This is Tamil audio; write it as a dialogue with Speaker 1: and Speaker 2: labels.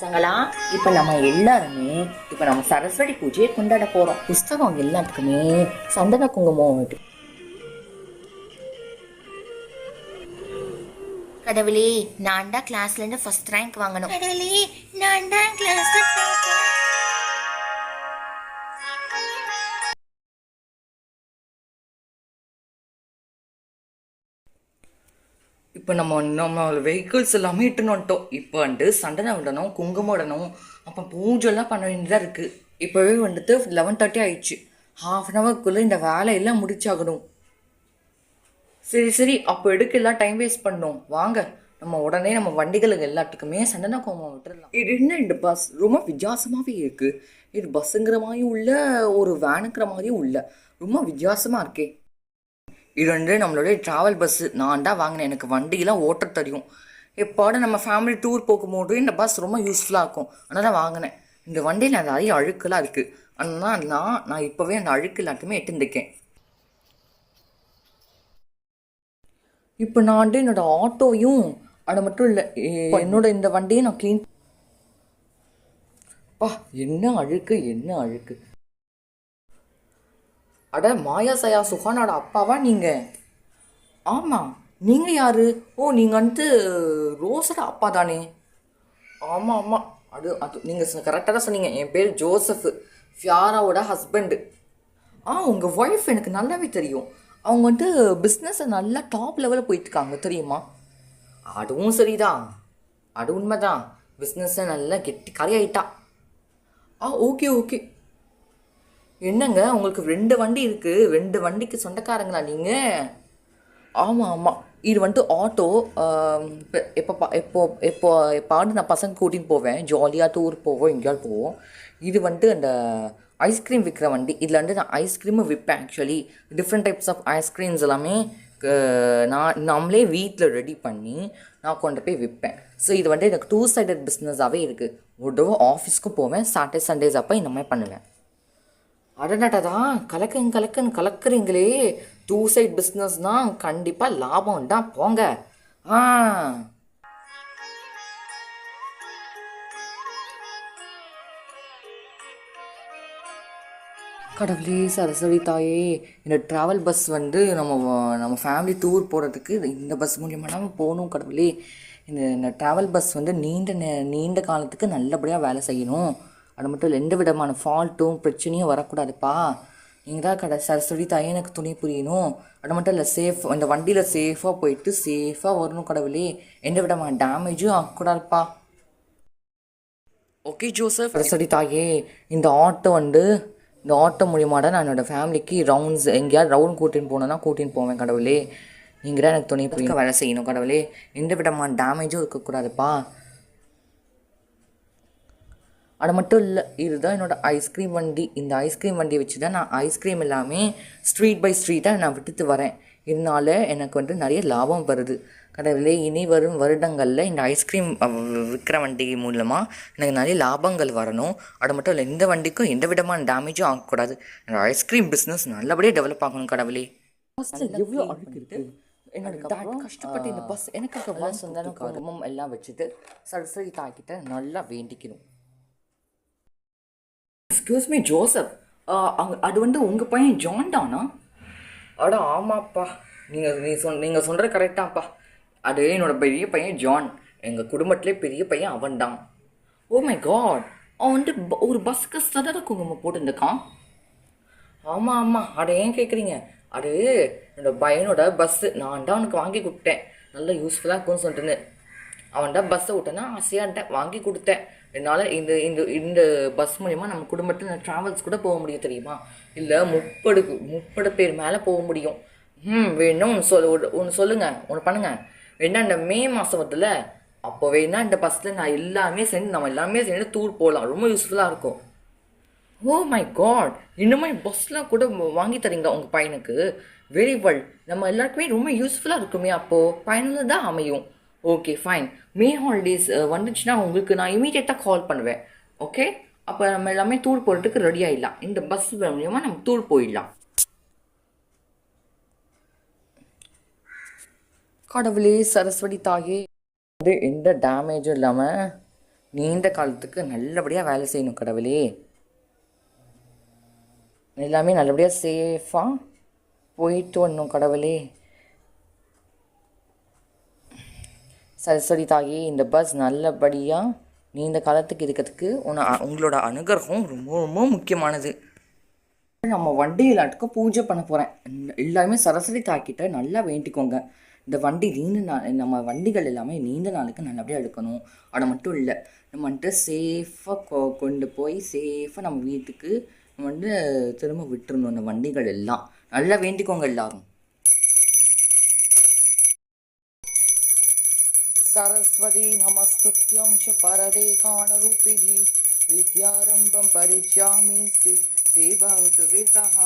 Speaker 1: பசங்களா இப்ப நம்ம எல்லாருமே இப்ப நம்ம சரஸ்வதி பூஜையை கொண்டாட போறோம் புஸ்தகம் எல்லாத்துக்குமே சந்தன குங்குமம் இருக்கு. கடவுளே நான் தான் கிளாஸ்ல இருந்து ஃபர்ஸ்ட் ரேங்க் வாங்கணும் கடவுளே நான் தான் கிளாஸ்ல
Speaker 2: இப்போ நம்ம நம்ம வெஹிக்கிள்ஸ் எல்லாமே இட்டுன்னு வந்துட்டோம். இப்போ வந்துட்டு சண்டனை விடணும் குங்குமம் விடணும் அப்போ பூஜைலாம் பண்ண வேண்டியதாக இருக்குது இப்போவே வந்துட்டு லெவன் தேர்ட்டி ஆயிடுச்சு. ஹாஃப் அன் ஹவர்க்குள்ளே இந்த வேலையெல்லாம் முடிச்சாகணும். சரி சரி அப்போ எடுக்க எல்லாம் டைம் வேஸ்ட் பண்ணோம்? வாங்க நம்ம உடனே நம்ம வண்டிகளுக்கு எல்லாத்துக்குமே சண்டனை கோமம் விட்டுறலாம். இது என்ன இந்த பஸ் ரொம்ப வித்தியாசமாகவே இருக்குது இது பஸ்ஸுங்கிற மாதிரியும் உள்ள ஒரு வேனுங்கிற மாதிரியும் உள்ள. ரொம்ப வித்தியாசமாக இருக்கே. இது வந்து நம்மளுடைய ட்ராவல் பஸ்ஸு நான் தான் வாங்கினேன். எனக்கு வண்டியெலாம் ஓட்ட தெரியும். எப்போட நம்ம ஃபேமிலி டூர் போகும்போது இந்த பஸ் ரொம்ப யூஸ்ஃபுல்லாக இருக்கும். ஆனால் தான் வாங்கினேன். இந்த வண்டியில் நிறைய அழுக்கெல்லாம் இருக்குது அதனால் நான் நான் இப்போவே அந்த அழுக்கு எல்லாத்தையுமே எட்டுந்துருக்கேன் இப்போ நான் வந்து என்னோட ஆட்டோவையும் அது மட்டும் இல்லை என்னோட இந்த வண்டியை நான் க்ளீன் பா என்ன அழுக்கு என்ன அழுக்கு. அட மாயா சயா சுஹானோட அப்பாவா நீங்கள் ஆமாம் நீங்கள் யார்? ஓ நீங்கள் வந்துட்டு ரோஸோட அப்பா தானே? ஆமாம் ஆமாம் அது அது நீங்கள் கரெக்டாக தான் சொன்னீங்க. என் பேர் ஜோசஃப் ஃபியாராவோட ஹஸ்பண்டு ஆ உங்கள் ஒய்ஃப் எனக்கு நல்லாவே தெரியும். அவங்க வந்துட்டு பிஸ்னஸை நல்லா டாப் லெவலில் போயிட்டுருக்காங்க தெரியுமா? அதுவும் சரிதான். அது உண்மைதான். பிஸ்னஸை நல்லா கெட்டி கரையாயிட்டா ஆ ஓகே ஓகே என்னங்க உங்களுக்கு ரெண்டு வண்டி இருக்கு. ரெண்டு வண்டிக்கு சொந்தக்காரங்களா நீங்க? ஆமாம் ஆமாம் இது வந்துட்டு ஆட்டோ எப்போ பா எப்போ எப்போ எப்பாண்டு நான் பசங்க கூட்டின்னு போவேன். ஜாலியாக டூர் போவோம் எங்கேயாவது போவோம். இது வந்துட்டு அந்த ஐஸ்கிரீம் விற்கிற வண்டி. இதில் வந்து நான் ஐஸ்கிரீமும் விற்பேன் actually different types of ice creams எல்லாமே நான் நம்மளே வீட்டில் ரெடி பண்ணி நான் கொண்டு போய் விற்பேன் ஸோ இது வந்து எனக்கு டூ சைடட் பிஸ்னஸாகவே இருக்குது ஒரு ஆஃபீஸ்க்கும் போவேன் சாட்டர்டே சண்டேஸ் அப்போ இந்த மாதிரி பண்ணுவேன். அடடடா கலக்குங்க கலக்குன்னு கலக்குறீங்களே. டூ சைட் பிஸ்னஸ் தான் கண்டிப்பாக லாபம் தான் போங்க. ஆ. கடவுளே சரஸ்வதி தாயே இந்த ட்ராவல் பஸ் வந்து நம்ம நம்ம ஃபேமிலி டூர் போகிறதுக்கு இந்த பஸ் மூலியமாக நம்ம போகணும் கடவுளே. இந்த இந்த ட்ராவல் பஸ் வந்து நீண்ட நே- நீண்ட காலத்துக்கு நல்லபடியாக வேலை செய்யணும். அது மட்டும் இல்லை எந்த விதமான ஃபால்ட்டும் பிரச்சனையும் வரக்கூடாதுப்பா. நீங்கள் தான் கடை சரஸ்வதி தாயே எனக்கு துணை புரியணும். அது மட்டும் இல்லை சேஃப் இந்த வண்டியில் சேஃபாக போயிட்டு சேஃபாக வரணும் கடவுளே. எந்த விதமான டேமேஜும் ஆகக்கூடாதுப்பா. ஓகே ஜோசப் சரஸ்வதி தாயே இந்த ஆட்டோ வந்து இந்த ஆட்டோ மூலியமாக தான் நான் என்னோட ஃபேமிலிக்கு ரவுண்ட்ஸ் எங்கேயாவது ரவுண்ட் கூட்டின்னு போனேன்னா கூட்டின்னு போவேன் கடவுளே. நீங்கள் தான் எனக்கு துணை புரிய வேலை செய்யணும் கடவுளே. எந்த விதமான டேமேஜும் இருக்கக்கூடாதுப்பா. அது மட்டும் இல்லை இதுதான் என்னோட ஐஸ்கிரீம் வண்டி. இந்த ஐஸ்கிரீம் வண்டியை வச்சு தான் நான் ஐஸ்கிரீம் எல்லாமே ஸ்ட்ரீட் பை ஸ்ட்ரீட்டாக நான் விட்டுட்டு வரேன். இதனால எனக்கு வந்து நிறைய லாபம் வருது. கடவுளே இனி வரும் வருடங்களில் இந்த ஐஸ்கிரீம் விற்கிற வண்டி மூலமாக எனக்கு நிறைய லாபங்கள் வரணும். அது மட்டும் இல்லை இந்த வண்டிக்கும் எந்த விதமான டேமேஜும் ஆகக்கூடாது. என்னோட ஐஸ்கிரீம் பிஸ்னஸ் நல்லபடியாக டெவலப் ஆகணும் கடவுளே. எவ்வளோ கஷ்டப்பட்டு இந்த பஸ் எனக்கு பஸ் சந்தனம் குங்குமம் எல்லாம் வச்சுட்டு சரஸ்வதி தாய்கிட்ட நல்லா வேண்டிக்கணும். எக்ஸ்கியூஸ் மீ ஜோசப் அங்க அது வந்து உங்கள் பையன் ஜான் தானா? அட ஆமாப்பா. நீங்கள் நீ சொல் நீங்கள் சொல்கிற கரெக்டாப்பா அது என்னோட பெரிய பையன் ஜான் எங்கள் குடும்பத்திலே பெரிய பையன் அவன் தான். ஓ மை காட் அவன் வந்து ஒரு பஸ்க்கு சதர குங்குமம் போட்டுருந்துக்கான் ஆமாம் ஆமாம் அட ஏன் கேட்குறீங்க அது என்னோட பையனோட பஸ்ஸு நான் தான் அவனுக்கு வாங்கி கொடுத்தேன். நல்லா யூஸ்ஃபுல்லாக இருக்கும்னு சொல்லிட்டுன்னு. அவன்கிட்ட பஸ்ஸை விட்டேன்னா ஆசையான்ட்டேன். வாங்கி கொடுத்தேன். என்னால் இந்த இந்த இந்த பஸ் மூலிமா நம்ம குடும்பத்தில் ட்ராவல்ஸ் கூட போக முடியும் தெரியுமா? இல்லை முப்பது முப்பது பேர் மேலே போக முடியும். ம் வேணும் ஒன்று சொல் ஒன்று சொல்லுங்கள் ஒன்று பண்ணுங்கள் வேணா இந்த மே மாதம் வருதுல அப்போ வேணா இந்த பஸ்ஸில் நான் எல்லாமே சேர்ந்து நம்ம எல்லாமே சேர்ந்து டூர் போகலாம் ரொம்ப யூஸ்ஃபுல்லாக இருக்கும். ஓ மை காட் இன்னுமே பஸ்லாம் கூட வாங்கி தரீங்க உங்கள் பையனுக்கு? வெரி வெல் நம்ம எல்லாருக்குமே ரொம்ப யூஸ்ஃபுல்லாக இருக்குமே அப்போது பயனுள்ளதாக தான் அமையும். ஓகே ஃபைன் மே ஹாலிடேஸ் வந்துச்சுன்னா உங்களுக்கு நான் இமீடியட்டாக கால் பண்ணுவேன். ஓகே அப்போ நம்ம எல்லாமே டூர் போகிறதுக்கு ரெடி ஆகிடலாம் இந்த பஸ் மூலியமாக நம்ம டூர் போயிடலாம். கடவுளே சரஸ்வதி தாயே. இது எந்த டேமேஜும் இல்லாமல் நீண்ட காலத்துக்கு நல்லபடியாக வேலை செய்யணும் கடவுளே. எல்லாமே நல்லபடியாக சேஃபாக போயிட்டு வரணும் கடவுளே. சரஸ்வதி தாயே இந்த பஸ் நல்லபடியாக நீண்ட காலத்துக்கு இருக்கிறதுக்கு உன உங்களோட அனுகிரகம் ரொம்ப ரொம்ப முக்கியமானது. நம்ம வண்டி எல்லாத்துக்கு பூஜை பண்ண போகிறேன் எல்லாருமே சரஸ்வதி தாக்கிட்ட நல்லா வேண்டிக்கோங்க. இந்த வண்டி நீண்ட நாள் நம்ம வண்டிகள் எல்லாமே நீண்ட நாளுக்கு நல்லபடியாக எடுக்கணும். அது மட்டும் இல்லை நம்ம வந்துட்டு சேஃபாக கொ கொண்டு போய் சேஃபாக நம்ம வீட்டுக்கு நம்ம வந்து திரும்ப விட்டுருணும் இந்த வண்டிகள் எல்லாம். நல்லா வேண்டிக்கோங்க எல்லாரும். सरस्वती नमस्तुत्यं च परदे काणरूपिणी विद्यारम्भं परिच्यामि ते भवतु विसः